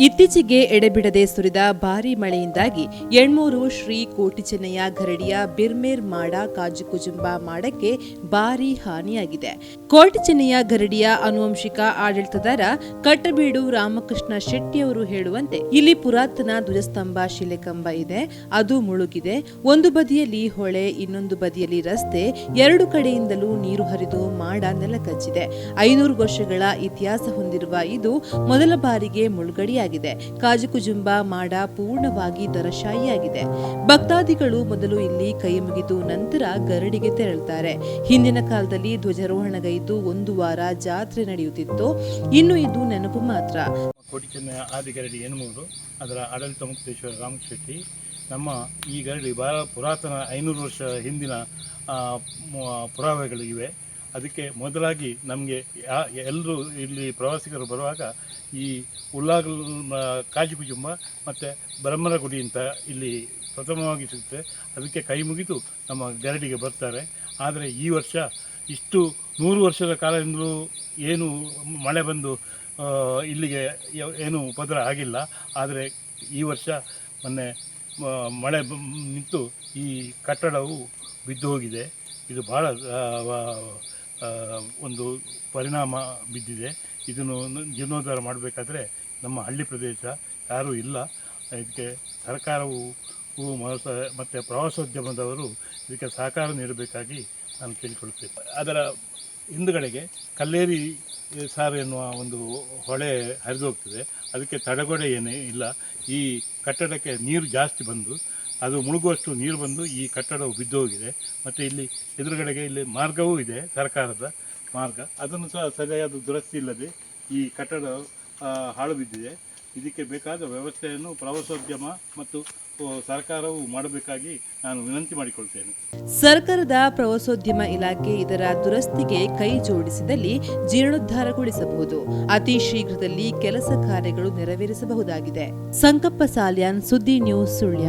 ಇತ್ತೀಚೆಗೆ ಎಡೆಬಿಡದೆ ಸುರಿದ ಭಾರೀ ಮಳೆಯಿಂದಾಗಿ ಎಣ್ಮೂರು ಶ್ರೀ ಕೋಟಿಚೆನ್ನಯ್ಯ ಗರಡಿಯ ಬಿರ್ಮೇರ್ ಮಾಡ ಕಾಜುಕುಜುಂಬ ಮಾಡಕ್ಕೆ ಭಾರೀ ಹಾನಿಯಾಗಿದೆ. ಕೋಟಿಚೆನ್ನಯ್ಯ ಗರಡಿಯ ಆನುವಂಶಿಕ ಆಡಳಿತದಾರ ಕಟ್ಟಬೀಡು ರಾಮಕೃಷ್ಣ ಶೆಟ್ಟಿಯವರು ಹೇಳುವಂತೆ ಇಲ್ಲಿ ಪುರಾತನ ಧ್ವಜಸ್ತಂಭ ಶಿಲೆಕಂಬ ಇದೆ, ಅದು ಮುಳುಗಿದೆ. ಒಂದು ಬದಿಯಲ್ಲಿ ಹೊಳೆ, ಇನ್ನೊಂದು ಬದಿಯಲ್ಲಿ ರಸ್ತೆ, ಎರಡು ಕಡೆಯಿಂದಲೂ ನೀರು ಹರಿದು ಮಾಡ ನೆಲಕಚ್ಚಿದೆ. ಐನೂರು ವರ್ಷಗಳ ಇತಿಹಾಸ ಹೊಂದಿರುವ ಇದು ಮೊದಲ ಬಾರಿಗೆ ಮುಳುಗಡೆಯಾಗಿದೆ. ಕಾಜುಕುಜುಂಬ ಮಾಡ ಪೂರ್ಣವಾಗಿ ದರಶಾಯಿಯಾಗಿದೆ ಭಕ್ತಾದಿಗಳು ಮೊದಲು ಇಲ್ಲಿ ಕೈ ಮುಗಿದು ನಂತರ ಗರಡಿಗೆ ತೆರಳುತ್ತಾರೆ. ಹಿಂದಿನ ಕಾಲದಲ್ಲಿ ಧ್ವಜಾರೋಹಣಗೈದು ಒಂದು ವಾರ ಜಾತ್ರೆ ನಡೆಯುತ್ತಿತ್ತು. ಇನ್ನು ಇದು ನೆನಪು ಮಾತ್ರ. ಆದಿಗರಡಿ ಎನ್ನುವರು ಅದರ ಆಡಳಿತ ಮುಕ್ತೇಶ್ವರ ರಾಮ ಶೆಟ್ಟಿ ನಮ್ಮ ಈ ಗರಡಿ ಬಹಳ ಪುರಾತನ ಐನೂರು ವರ್ಷ ಹಿಂದಿನ ಪುರಾವೆಗಳು ಇವೆ. ಅದಕ್ಕೆ ಮೊದಲಾಗಿ ನಮಗೆ ಎಲ್ಲರೂ ಇಲ್ಲಿ ಪ್ರವಾಸಿಗರು ಬರುವಾಗ ಈ ಉಳ್ಳಾಗಲ್ ಕಾಜಿಕುಜುಂಬ ಮತ್ತು ಬ್ರಹ್ಮರ ಗುಡಿ ಅಂತ ಇಲ್ಲಿ ಪ್ರಥಮವಾಗಿ ಸಿಗುತ್ತೆ. ಅದಕ್ಕೆ ಕೈ ಮುಗಿದು ನಮ್ಮ ಗರಡಿಗೆ ಬರ್ತಾರೆ. ಆದರೆ ಈ ವರ್ಷ ಇಷ್ಟು ನೂರು ವರ್ಷದ ಕಾಲದಿಂದಲೂ ಏನು ಮಳೆ ಬಂದು ಇಲ್ಲಿಗೆ ಏನು ಉಪದ್ರ ಆಗಿಲ್ಲ. ಆದರೆ ಈ ವರ್ಷ ಮೊನ್ನೆ ಮಳೆ ನಿಂತು ಈ ಕಟ್ಟಡವು ಬಿದ್ದು ಹೋಗಿದೆ. ಇದು ಭಾಳ ಒಂದು ಪರಿಣಾಮ ಬಿದ್ದಿದೆ. ಇದನ್ನು ಜೀರ್ಣೋದ್ಧಾರ ಮಾಡಬೇಕಾದ್ರೆ ನಮ್ಮ ಹಳ್ಳಿ ಪ್ರದೇಶ ಯಾರೂ ಇಲ್ಲ. ಇದಕ್ಕೆ ಸರ್ಕಾರವು ಮಹೋತ್ಸವ ಮತ್ತು ಪ್ರವಾಸೋದ್ಯಮದವರು ಇದಕ್ಕೆ ಸಹಕಾರ ನೀಡಬೇಕಾಗಿ ನಾನು ಕೇಳಿಕೊಳ್ಳುತ್ತೇನೆ. ಅದರ ಹಿಂದುಗಡೆಗೆ ಕಲ್ಲೇರಿ ಸಾರು ಎನ್ನುವ ಒಂದು ಹೊಳೆ ಹರಿದು ಹೋಗ್ತದೆ. ಅದಕ್ಕೆ ತಡೆಗೋಡೆ ಏನೇ ಇಲ್ಲ. ಈ ಕಟ್ಟಡಕ್ಕೆ ನೀರು ಜಾಸ್ತಿ ಬಂದು ಅದು ಮುಳುಗುವಷ್ಟು ನೀರು ಬಂದು ಈ ಕಟ್ಟಡವು ಬಿದ್ದು ಹೋಗಿದೆ ಮತ್ತು ಇಲ್ಲಿ ಎದುರುಗಡೆಗೆ ಇಲ್ಲಿ ಮಾರ್ಗವೂ ಇದೆ, ಸರ್ಕಾರದ ಮಾರ್ಗ. ಅದನ್ನು ಸಹ ಸರಿಯಾದ ದುರಸ್ತಿ ಇಲ್ಲದೆ ಈ ಕಟ್ಟಡ ಹಾಳು ಬಿದ್ದಿದೆ. ಇದಕ್ಕೆ ಬೇಕಾದ ವ್ಯವಸ್ಥೆಯನ್ನು ಪ್ರವಾಸೋದ್ಯಮ ಮತ್ತು ಸರ್ಕಾರವು ಮಾಡಬೇಕಾಗಿ ನಾನು ವಿನಂತಿ ಮಾಡಿಕೊಳ್ತೇನೆ. ಸರ್ಕಾರದ ಪ್ರವಾಸೋದ್ಯಮ ಇಲಾಖೆ ಇದರ ದುರಸ್ತಿಗೆ ಕೈ ಜೋಡಿಸಿದಲ್ಲಿ ಜೀರ್ಣೋದ್ಧಾರಗೊಳಿಸಬಹುದು ಅತಿ ಶೀಘ್ರದಲ್ಲಿ ಕೆಲಸ ಕಾರ್ಯಗಳು ನೆರವೇರಿಸಬಹುದಾಗಿದೆ. ಸಂಕಪ್ಪ ಸಾಲ್ಯಾನ್, ಸುದ್ದಿ ನ್ಯೂಸ್ ಸುಳ್ಯ.